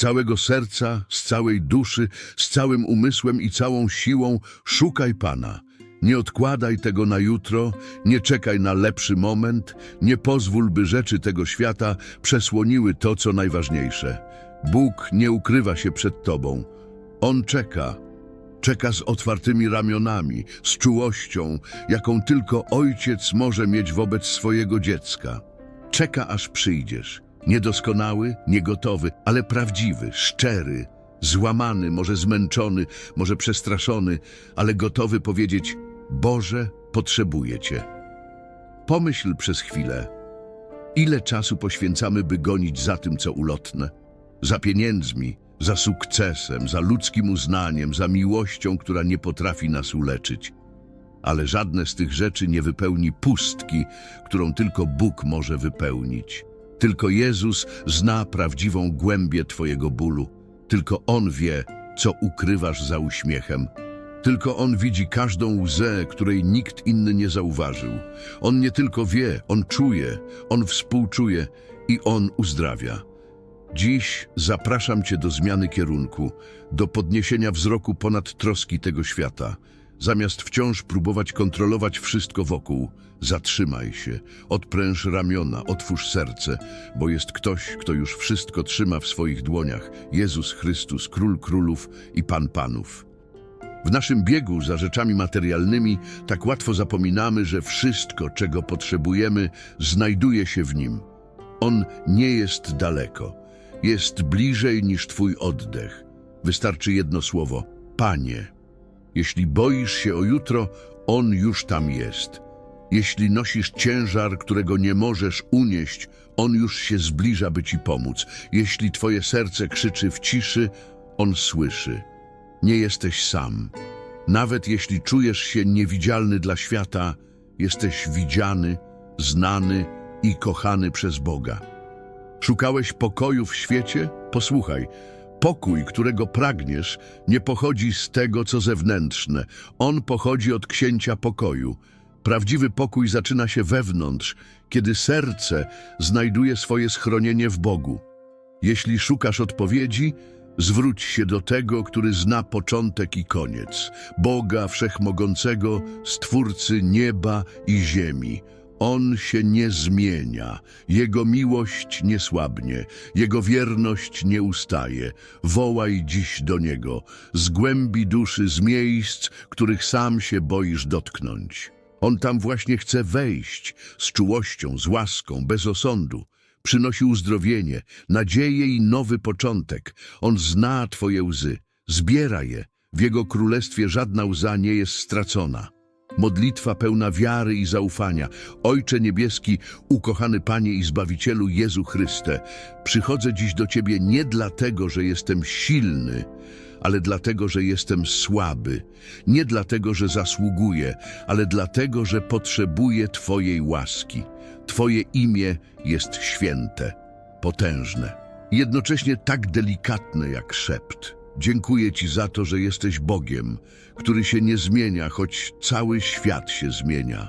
całego serca, z całej duszy, z całym umysłem i całą siłą szukaj Pana. Nie odkładaj tego na jutro, nie czekaj na lepszy moment, nie pozwól, by rzeczy tego świata przesłoniły to, co najważniejsze. Bóg nie ukrywa się przed Tobą. On czeka. Czeka z otwartymi ramionami, z czułością, jaką tylko ojciec może mieć wobec swojego dziecka. Czeka, aż przyjdziesz. Niedoskonały, niegotowy, ale prawdziwy, szczery, złamany, może zmęczony, może przestraszony, ale gotowy powiedzieć: Boże, potrzebuję Cię. Pomyśl przez chwilę, ile czasu poświęcamy, by gonić za tym, co ulotne, za pieniędzmi, za sukcesem, za ludzkim uznaniem, za miłością, która nie potrafi nas uleczyć. Ale żadne z tych rzeczy nie wypełni pustki, którą tylko Bóg może wypełnić. Tylko Jezus zna prawdziwą głębię Twojego bólu. Tylko On wie, co ukrywasz za uśmiechem. Tylko On widzi każdą łzę, której nikt inny nie zauważył. On nie tylko wie, On czuje, On współczuje i On uzdrawia. Dziś zapraszam Cię do zmiany kierunku, do podniesienia wzroku ponad troski tego świata. Zamiast wciąż próbować kontrolować wszystko wokół, zatrzymaj się, odpręż ramiona, otwórz serce, bo jest ktoś, kto już wszystko trzyma w swoich dłoniach Jezus Chrystus, Król Królów i Pan Panów. W naszym biegu za rzeczami materialnymi tak łatwo zapominamy, że wszystko, czego potrzebujemy, znajduje się w Nim. On nie jest daleko, jest bliżej niż Twój oddech. Wystarczy jedno słowo: Panie. Jeśli boisz się o jutro, On już tam jest. Jeśli nosisz ciężar, którego nie możesz unieść, On już się zbliża, by Ci pomóc. Jeśli Twoje serce krzyczy w ciszy, On słyszy. Nie jesteś sam. Nawet jeśli czujesz się niewidzialny dla świata, jesteś widziany, znany i kochany przez Boga. Szukałeś pokoju w świecie? Posłuchaj, pokój, którego pragniesz, nie pochodzi z tego, co zewnętrzne. On pochodzi od księcia pokoju. Prawdziwy pokój zaczyna się wewnątrz, kiedy serce znajduje swoje schronienie w Bogu. Jeśli szukasz odpowiedzi, zwróć się do tego, który zna początek i koniec, Boga Wszechmogącego, Stwórcy nieba i ziemi. On się nie zmienia, Jego miłość nie słabnie, Jego wierność nie ustaje. Wołaj dziś do Niego, z głębi duszy, z miejsc, których sam się boisz dotknąć. On tam właśnie chce wejść, z czułością, z łaską, bez osądu. Przynosi uzdrowienie, nadzieję i nowy początek. On zna Twoje łzy, zbiera je. W Jego królestwie żadna łza nie jest stracona. Modlitwa pełna wiary i zaufania. Ojcze Niebieski, ukochany Panie i Zbawicielu Jezu Chryste, przychodzę dziś do Ciebie nie dlatego, że jestem silny, ale dlatego, że jestem słaby. Nie dlatego, że zasługuję, ale dlatego, że potrzebuję Twojej łaski. Twoje imię jest święte, potężne, jednocześnie tak delikatne jak szept. Dziękuję Ci za to, że jesteś Bogiem, który się nie zmienia, choć cały świat się zmienia.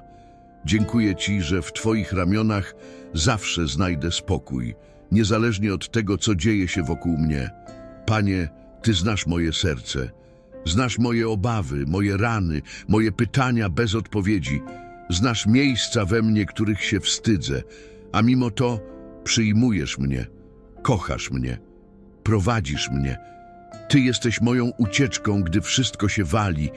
Dziękuję Ci, że w Twoich ramionach zawsze znajdę spokój, niezależnie od tego, co dzieje się wokół mnie. Panie, Ty znasz moje serce, znasz moje obawy, moje rany, moje pytania bez odpowiedzi. Znasz miejsca we mnie, których się wstydzę, a mimo to przyjmujesz mnie, kochasz mnie, prowadzisz mnie. Ty jesteś moją ucieczką, gdy wszystko się wali.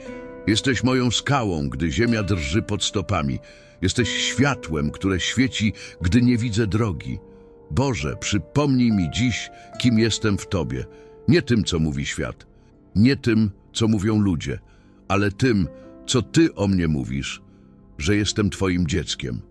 Jesteś moją skałą, gdy ziemia drży pod stopami. Jesteś światłem, które świeci, gdy nie widzę drogi. Boże, przypomnij mi dziś, kim jestem w Tobie. Nie tym, co mówi świat, nie tym, co mówią ludzie, ale tym, co Ty o mnie mówisz, że jestem Twoim dzieckiem,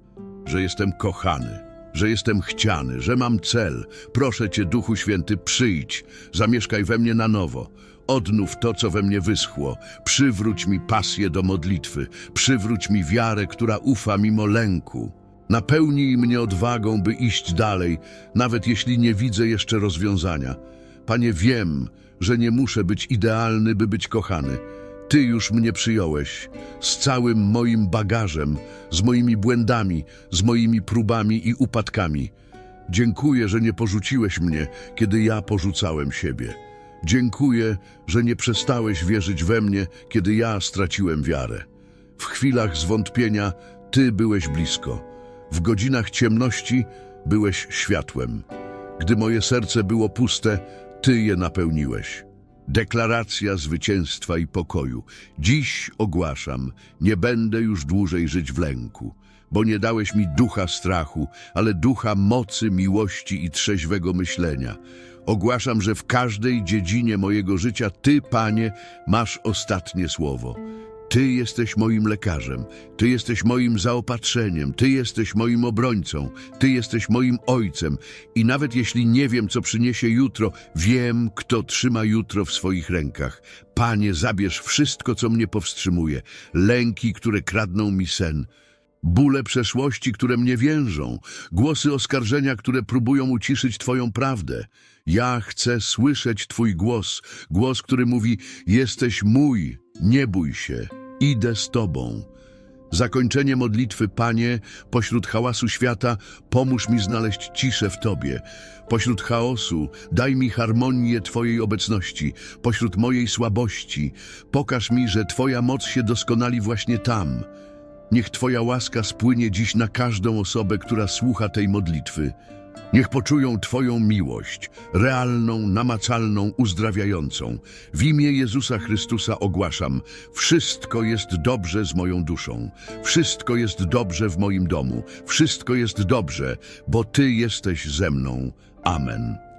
że jestem kochany, że jestem chciany, że mam cel. Proszę Cię, Duchu Święty, przyjdź, zamieszkaj we mnie na nowo. Odnów to, co we mnie wyschło. Przywróć mi pasję do modlitwy. Przywróć mi wiarę, która ufa mimo lęku. Napełnij mnie odwagą, by iść dalej, nawet jeśli nie widzę jeszcze rozwiązania. Panie, wiem, że nie muszę być idealny, by być kochany. Ty już mnie przyjąłeś, z całym moim bagażem, z moimi błędami, z moimi próbami i upadkami. Dziękuję, że nie porzuciłeś mnie, kiedy ja porzucałem siebie. Dziękuję, że nie przestałeś wierzyć we mnie, kiedy ja straciłem wiarę. W chwilach zwątpienia Ty byłeś blisko. W godzinach ciemności byłeś światłem. Gdy moje serce było puste, Ty je napełniłeś. Deklaracja zwycięstwa i pokoju. Dziś ogłaszam, nie będę już dłużej żyć w lęku, bo nie dałeś mi ducha strachu, ale ducha mocy, miłości i trzeźwego myślenia. Ogłaszam, że w każdej dziedzinie mojego życia Ty, Panie, masz ostatnie słowo. Ty jesteś moim lekarzem, Ty jesteś moim zaopatrzeniem, Ty jesteś moim obrońcą, Ty jesteś moim ojcem. I nawet jeśli nie wiem, co przyniesie jutro, wiem, kto trzyma jutro w swoich rękach. Panie, zabierz wszystko, co mnie powstrzymuje, lęki, które kradną mi sen, bóle przeszłości, które mnie więżą, głosy oskarżenia, które próbują uciszyć Twoją prawdę. Ja chcę słyszeć Twój głos, głos, który mówi: Jesteś mój, nie bój się, idę z Tobą. Zakończenie modlitwy, Panie, pośród hałasu świata, pomóż mi znaleźć ciszę w Tobie. Pośród chaosu, daj mi harmonię Twojej obecności. Pośród mojej słabości, pokaż mi, że Twoja moc się doskonali właśnie tam. Niech Twoja łaska spłynie dziś na każdą osobę, która słucha tej modlitwy. Niech poczują Twoją miłość, realną, namacalną, uzdrawiającą. W imię Jezusa Chrystusa ogłaszam, wszystko jest dobrze z moją duszą, wszystko jest dobrze w moim domu, wszystko jest dobrze, bo Ty jesteś ze mną. Amen.